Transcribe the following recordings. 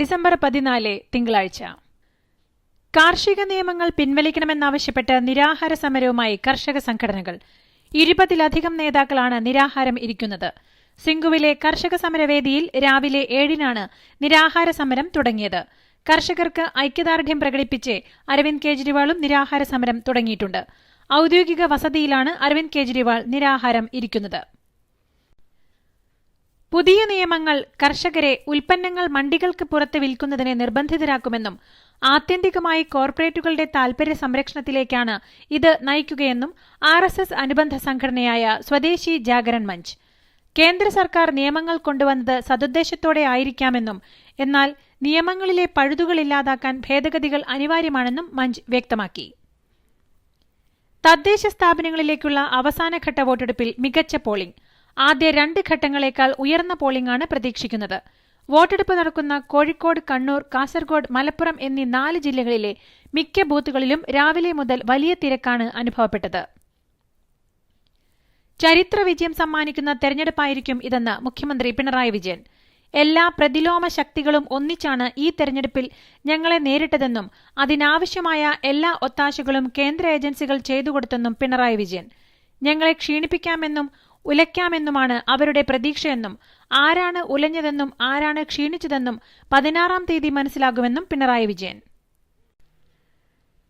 December പതിനാല് തിങ്കളാഴ്ച. കാർഷിക നിയമങ്ങൾ പിൻവലിക്കണമെന്നാവശ്യപ്പെട്ട് നിരാഹാര സമരവുമായി കർഷക സംഘടനകൾ. ഇരുപതിലധികം നേതാക്കളാണ് നിരാഹാരം ഇരിക്കുന്നത്. സിംഗുവിലെ കർഷക സമരവേദിയിൽ രാവിലെ ഏഴിനാണ് നിരാഹാര സമരം തുടങ്ങിയത്. കർഷകർക്ക് ഐക്യദാർഢ്യം പ്രകടിപ്പിച്ച് അരവിന്ദ് കെജ്രിവാളും നിരാഹാര സമരം തുടങ്ങിയിട്ടുണ്ട്. ഔദ്യോഗിക വസതിയിലാണ് അരവിന്ദ് കെജ്രിവാൾ നിരാഹാരം ഇരിക്കുന്നത്. പുതിയ നിയമങ്ങൾ കർഷകരെ ഉൽപ്പന്നങ്ങൾ മണ്ടികൾക്ക് പുറത്ത് വിൽക്കുന്നതിനെ നിർബന്ധിതരാക്കുമെന്നും ആത്യന്തികമായി കോർപ്പറേറ്റുകളുടെ താൽപര്യ സംരക്ഷണത്തിലേക്കാണ് ഇത് നയിക്കുകയെന്നും ആർ എസ് എസ് അനുബന്ധ സംഘടനയായ സ്വദേശി ജാഗരൺ മഞ്ച്. കേന്ദ്ര സർക്കാർ നിയമങ്ങൾ കൊണ്ടുവന്നത് സതുദ്ദേശത്തോടെ ആയിരിക്കാമെന്നും എന്നാൽ നിയമങ്ങളിലെ പഴുതുകൾ ഇല്ലാതാക്കാൻ ഭേദഗതികൾ അനിവാര്യമാണെന്നും മഞ്ച് വ്യക്തമാക്കി. തദ്ദേശ സ്ഥാപനങ്ങളിലേക്കുള്ള അവസാനഘട്ട വോട്ടെടുപ്പിൽ മികച്ച പോളിംഗ്. ആദ്യ രണ്ട് ഘട്ടങ്ങളേക്കാൾ ഉയർന്ന പോളിംഗാണ് പ്രതീക്ഷിക്കുന്നത്. വോട്ടെടുപ്പ് നടക്കുന്ന കോഴിക്കോട് കണ്ണൂർ കാസർഗോഡ് മലപ്പുറം എന്നീ നാല് ജില്ലകളിലെ മിക്ക ബൂത്തുകളിലും രാവിലെ മുതൽ വലിയ തിരക്കാണ് അനുഭവപ്പെട്ടത്. ചരിത്ര വിജയം സമ്മാനിക്കുന്ന തെരഞ്ഞെടുപ്പായിരിക്കും ഇതെന്ന് മുഖ്യമന്ത്രി പിണറായി വിജയൻ. എല്ലാ പ്രതിലോമ ശക്തികളും ഒന്നിച്ചാണ് ഈ തെരഞ്ഞെടുപ്പിൽ ഞങ്ങളെ നേരിട്ടതെന്നും അതിനാവശ്യമായ എല്ലാ ഒത്താശകളും കേന്ദ്ര ഏജൻസികൾ ചെയ്തു കൊടുത്തെന്നും പിണറായി വിജയൻ. ഞങ്ങളെ ക്ഷീണിപ്പിക്കാമെന്നും ഉലയ്ക്കാമെന്നുമാണ് അവരുടെ പ്രതീക്ഷയെന്നും ആരാണ് ഉലഞ്ഞതെന്നും ആരാണ് ക്ഷീണിച്ചതെന്നും പതിനാറാം തീയതി മനസ്സിലാകുമെന്നും പിണറായി വിജയൻ.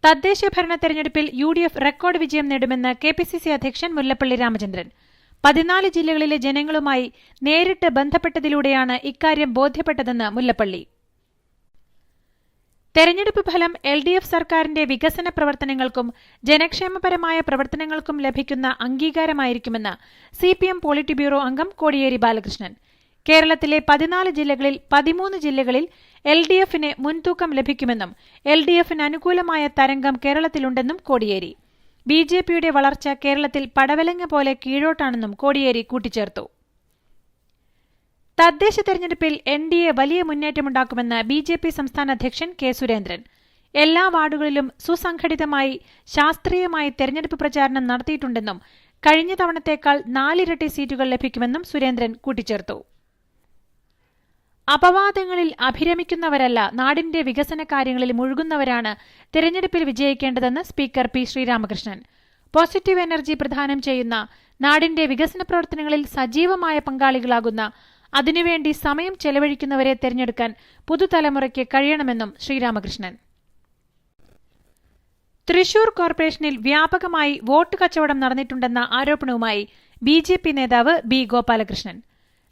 തദ്ദേശ ഭരണ തെരഞ്ഞെടുപ്പിൽ യു ഡി എഫ് റെക്കോർഡ് വിജയം നേടുമെന്ന് കെ പി സി സി അധ്യക്ഷൻ മുല്ലപ്പള്ളി രാമചന്ദ്രൻ. പതിനാല് ജില്ലകളിലെ ജനങ്ങളുമായി നേരിട്ട് ബന്ധപ്പെട്ടതിലൂടെയാണ് ഇക്കാര്യം ബോധ്യപ്പെട്ടതെന്ന് മുല്ലപ്പള്ളി. തെരഞ്ഞെടുപ്പ് ഫലം എൽ ഡി എഫ് സർക്കാരിന്റെ വികസന പ്രവർത്തനങ്ങൾക്കും ജനക്ഷേമപരമായ പ്രവർത്തനങ്ങൾക്കും ലഭിക്കുന്ന അംഗീകാരമായിരിക്കുമെന്ന് C P M polit bureau അംഗം കോടിയേരി ബാലകൃഷ്ണൻ. കേരളത്തിലെ പതിനാല് ജില്ലകളിൽ പതിമൂന്ന് ജില്ലകളിൽ എൽ ഡി എഫിന് മുൻതൂക്കം ലഭിക്കുമെന്നും എൽ ഡി എഫിന് അനുകൂലമായ തരംഗം കേരളത്തിലുണ്ടെന്നും കോടിയേരി. ബി ജെ പിയുടെ വളർച്ച കേരളത്തിൽ പടവലങ്ങ പോലെ കീഴോട്ടാണെന്നും കോടിയേരി കൂട്ടിച്ചേർത്തു. തദ്ദേശ തെരഞ്ഞെടുപ്പിൽ എൻ ഡി എ വലിയ മുന്നേറ്റമുണ്ടാക്കുമെന്ന് ബി ജെ പി സംസ്ഥാന അധ്യക്ഷൻ കെ സുരേന്ദ്രൻ. എല്ലാ വാർഡുകളിലും സുസംഘടിതമായി ശാസ്ത്രീയമായി തെരഞ്ഞെടുപ്പ് പ്രചാരണം നടത്തിയിട്ടുണ്ടെന്നും കഴിഞ്ഞ തവണത്തേക്കാൾ നാലിരട്ടി സീറ്റുകൾ ലഭിക്കുമെന്നും സുരേന്ദ്രൻ കൂട്ടിച്ചേർത്തു. അപവാദങ്ങളിൽ അഭിരമിക്കുന്നവരല്ല നാടിന്റെ വികസന കാര്യങ്ങളിൽ മുഴുകുന്നവരാണ് തെരഞ്ഞെടുപ്പിൽ വിജയിക്കേണ്ടതെന്ന് speaker P Sreeramakrishnan. Positive energy പ്രദാനം ചെയ്യുന്ന നാടിന്റെ വികസന പ്രവർത്തനങ്ങളിൽ സജീവമായ പങ്കാളികളാകുന്ന അതിനുവേണ്ടി സമയം ചെലവഴിക്കുന്നവരെ തെരഞ്ഞെടുക്കാൻ പുതുതലമുറയ്ക്ക് കഴിയണമെന്നും ശ്രീരാമകൃഷ്ണൻ. തൃശൂർ കോർപ്പറേഷനിൽ വ്യാപകമായി വോട്ട് കച്ചവടം നടന്നിട്ടുണ്ടെന്ന ആരോപണവുമായി ബി ജെ പി നേതാവ് ബി ഗോപാലകൃഷ്ണൻ.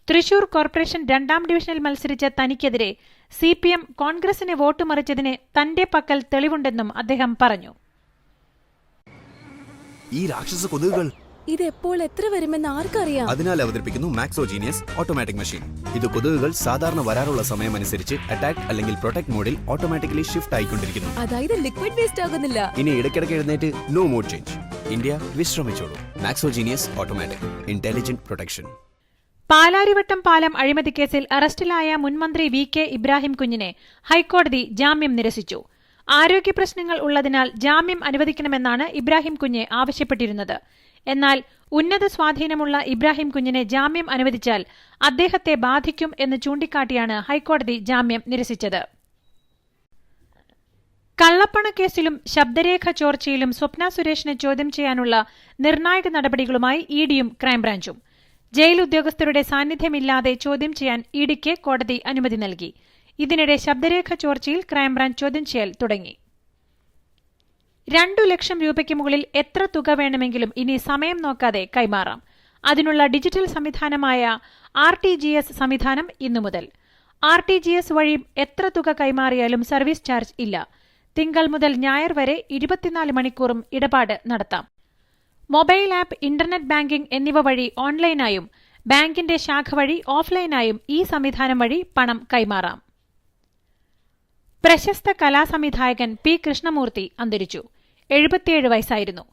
തൃശൂർ കോർപ്പറേഷൻ രണ്ടാം ഡിവിഷനിൽ മത്സരിച്ച തനിക്കെതിരെ സി പി എം കോൺഗ്രസിനെ വോട്ട് മറിച്ചതിന് തന്റെ പക്കൽ തെളിവുണ്ടെന്നും അദ്ദേഹം പറഞ്ഞു. ഈ ഇത് എപ്പോൾ എത്ര വരുമെന്ന് ആർക്കറിയാം? അതിനാൽ അവതരിപ്പിക്കുന്നു മാക്സോജീനിയസ് ഓട്ടോമാറ്റിക് മെഷീൻ ഇത് കൊതുകുകൾ സാധാരണ വരാറുള്ള സമയം അനുസരിച്ച് അറ്റാക്ക് അല്ലെങ്കിൽ പ്രൊട്ടക്ട് മോഡിൽ ഓട്ടോമാറ്റിക്കലി ഷിഫ്റ്റ് ആയിക്കൊണ്ടിരിക്കുന്നു. അതായത് ലിക്വിഡ് വേസ്റ്റ് ആകുന്നില്ല. ഇനി ഇടയ്ക്കിടയ്ക്ക് എഴുന്നേറ്റ് നോ മോഡ് ചേഞ്ച് ഇന്ത്യ വിശ്രമിച്ചോളൂ. മാക്സോജീനിയസ് ഓട്ടോമാറ്റിക് ഇന്റലിജന്റ് പ്രൊട്ടക്ഷൻ പാലാരിവട്ടം പാലം അഴിമതി കേസിൽ അറസ്റ്റിലായ മുൻമന്ത്രി വി കെ ഇബ്രാഹിം കുഞ്ഞിനെ ഹൈക്കോടതി ജാമ്യം നിരസിച്ചു. ആരോഗ്യ പ്രശ്നങ്ങൾ ഉള്ളതിനാൽ ജാമ്യം അനുവദിക്കണമെന്നാണ് ഇബ്രാഹിം കുഞ്ഞ് ആവശ്യപ്പെട്ടിരുന്നത്. എന്നാൽ ഉന്നത സ്വാധീനമുള്ള ഇബ്രാഹിം കുഞ്ഞിനെ ജാമ്യം അനുവദിച്ചാൽ അദ്ദേഹത്തെ ബാധിക്കും എന്ന് ചൂണ്ടിക്കാട്ടിയാണ് ഹൈക്കോടതി ജാമ്യം നിരസിച്ചത്. കള്ളപ്പണക്കേസിലും ശബ്ദരേഖ ചോർച്ചയിലും സ്വപ്ന സുരേഷിനെ ചോദ്യം ചെയ്യാനുള്ള നിർണായക നടപടികളുമായി ഇഡിയും ക്രൈംബ്രാഞ്ചും. ജയിൽ ഉദ്യോഗസ്ഥരുടെ സാന്നിധ്യമില്ലാതെ ചോദ്യം ചെയ്യാൻ ഇഡിക്ക് കോടതി അനുമതി നൽകി. ഇതിനിടെ ശബ്ദരേഖ ചോർച്ചയിൽ ക്രൈംബ്രാഞ്ച് ചോദ്യം ചെയ്യൽ തുടങ്ങി. രണ്ടു ലക്ഷം രൂപയ്ക്ക് മുകളിൽ എത്ര തുക വേണമെങ്കിലും ഇനി സമയം നോക്കാതെ കൈമാറാം. അതിനുള്ള ഡിജിറ്റൽ സംവിധാനമായ ആർ ടി ജി എസ് സംവിധാനം ഇന്നു മുതൽ. ആർ ടി ജി എസ് വഴി എത്ര തുക കൈമാറിയാലും സർവീസ് ചാർജ് ഇല്ല. തിങ്കൾ മുതൽ ഞായർ വരെ ഇരുപത്തിനാല് മണിക്കൂറും ഇടപാട് നടത്താം. മൊബൈൽ ആപ്പ് ഇന്റർനെറ്റ് ബാങ്കിംഗ് എന്നിവ വഴി ഓൺലൈനായും ബാങ്കിന്റെ ശാഖ വഴി ഓഫ്ലൈനായും ഈ സംവിധാനം വഴി പണം കൈമാറാം. പ്രശസ്ത കലാസംവിധായകൻ പി കൃഷ്ണമൂർത്തി അന്തരിച്ചു. എഴുപത്തിയേഴ് വയസ്സായിരുന്നു.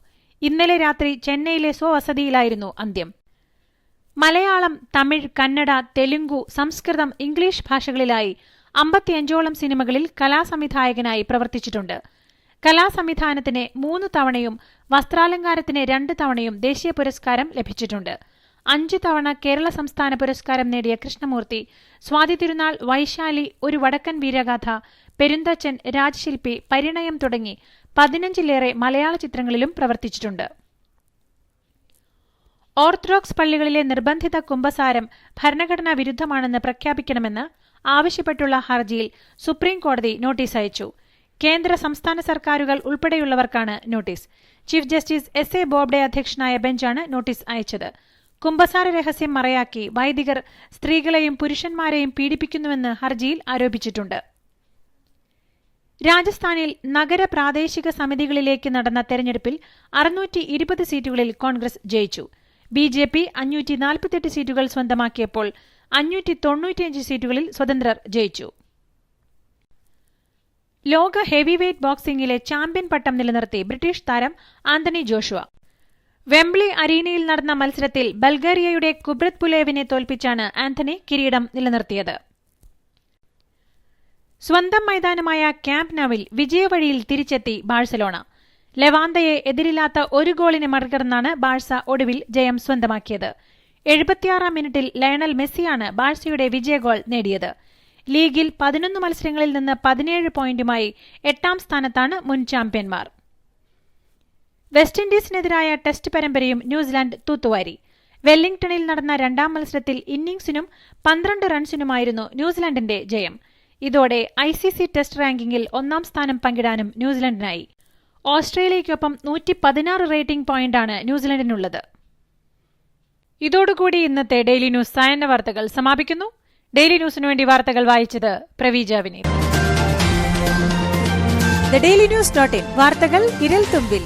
ഇന്നലെ രാത്രി ചെന്നൈയിലെ സ്വവസതിയിലായിരുന്നു അന്ത്യം. മലയാളം തമിഴ് കന്നഡ തെലുങ്കു സംസ്കൃതം ഇംഗ്ലീഷ് ഭാഷകളിലായി അമ്പത്തിയഞ്ചോളം സിനിമകളിൽ കലാസംവിധായകനായി പ്രവർത്തിച്ചിട്ടുണ്ട്. കലാസംവിധാനത്തിന് മൂന്ന് തവണയും വസ്ത്രാലങ്കാരത്തിന് രണ്ട് തവണയും ദേശീയ പുരസ്കാരം ലഭിച്ചിട്ടുണ്ട്. അഞ്ച് തവണ കേരള സംസ്ഥാന പുരസ്കാരം നേടിയ കൃഷ്ണമൂർത്തി സ്വാതി തിരുനാൾ വൈശാലി ഒരു വടക്കൻ വീരഗാഥ പെരുന്തച്ചൻ രാജശില്പി പരിണയം തുടങ്ങി പതിനഞ്ചിലേറെ മലയാള ചിത്രങ്ങളിലും പ്രവർത്തിച്ചിട്ടുണ്ട്. ഓർത്തഡോക്സ് പള്ളികളിലെ നിർബന്ധിത കുംഭസാരം ഭരണഘടനാ വിരുദ്ധമാണെന്ന് പ്രഖ്യാപിക്കണമെന്ന് ആവശ്യപ്പെട്ടുള്ള ഹർജിയിൽ സുപ്രീം കോടതി നോട്ടീസ് അയച്ചു. കേന്ദ്ര സംസ്ഥാന സർക്കാരുകൾ ഉൾപ്പെടെയുള്ളവർക്കാണ് notice. Chief justice S A Bobde അധ്യക്ഷനായ ബെഞ്ചാണ് നോട്ടീസ് അയച്ചത്. കുംഭസാര രഹസ്യം മറയാക്കി വൈദികർ സ്ത്രീകളെയും പുരുഷന്മാരെയും പീഡിപ്പിക്കുന്നുവെന്ന് ഹർജിയിൽ ആരോപിച്ചിട്ടുണ്ട്. രാജസ്ഥാനിൽ നഗര പ്രാദേശിക സമിതികളിലേക്ക് നടന്ന തെരഞ്ഞെടുപ്പിൽ അറുന്നൂറ്റി ഇരുപത് സീറ്റുകളിൽ കോൺഗ്രസ് ജയിച്ചു. ബി ജെ പി അഞ്ഞൂറ്റി നാൽപ്പത്തെട്ട് സീറ്റുകൾ സ്വന്തമാക്കിയപ്പോൾ അഞ്ഞൂറ്റി തൊണ്ണൂറ്റിയഞ്ച് സീറ്റുകളിൽ സ്വതന്ത്രർ ജയിച്ചു. ലോക ഹെവിവെയ്റ്റ് ബോക്സിംഗിലെ ചാമ്പ്യൻ പട്ടം നിലനിർത്തി ബ്രിട്ടീഷ് താരം ആന്റണി ജോഷുവ. വെംബ്ലി അരീനയിൽ നടന്ന മത്സരത്തിൽ ബൾഗേറിയയുടെ കുബ്രത് പുലേവിനെ തോൽപ്പിച്ചാണ് ആന്റണി കിരീടം നിലനിർത്തിയത്. സ്വന്തം മൈതാനമായ ക്യാമ്പ് നവിൽ വിജയവഴിയിൽ തിരിച്ചെത്തി ബാഴ്സലോണ. ലെവാന്തയെ എതിരില്ലാത്ത ഒരു ഗോളിന് മറികടന്നാണ് ബാഴ്സ ഒടുവിൽ ജയം സ്വന്തമാക്കിയത്. എഴുപത്തിയാറാം മിനിറ്റിൽ ലയണൽ മെസ്സിയാണ് ബാഴ്സയുടെ വിജയഗോൾ നേടിയത്. ലീഗിൽ പതിനൊന്ന് മത്സരങ്ങളിൽ നിന്ന് പതിനേഴ് പോയിന്റുമായി എട്ടാം സ്ഥാനത്താണ് മുൻ ചാമ്പ്യന്മാർ. വെസ്റ്റ് ഇൻഡീസിനെതിരായ ടെസ്റ്റ് പരമ്പരയും ന്യൂസിലാൻഡ് തൂത്തുവാരി. വെല്ലിംഗ്ടണിൽ നടന്ന രണ്ടാം മത്സരത്തിൽ ഇന്നിംഗ്സിനും പന്ത്രണ്ട് റൺസിനുമായിരുന്നു ന്യൂസിലാൻഡിന്റെ ജയം. ഇതോടെ ഐ സി സി ടെസ്റ്റ് റാങ്കിങ്ങിൽ ഒന്നാം സ്ഥാനം പങ്കിടാനും ന്യൂസിലൻഡിനായി. ഓസ്ട്രേലിയയ്ക്കൊപ്പം നൂറ്റി പതിനാറ് റേറ്റിംഗ് പോയിന്റാണ് ന്യൂസിലൻഡിനുള്ളത്. ഇതോടുകൂടി ഇന്നത്തെ ഡെയിലി ന്യൂസ് സായന്ന വാർത്തകൾ സമാപിക്കുന്നു. ഡെയിലി ന്യൂസിനു വേണ്ടി വാർത്തകൾ വായിച്ചത് പ്രവീജ വിനീത്. വാർത്തകൾ ഇരൽ തുമ്പിൽ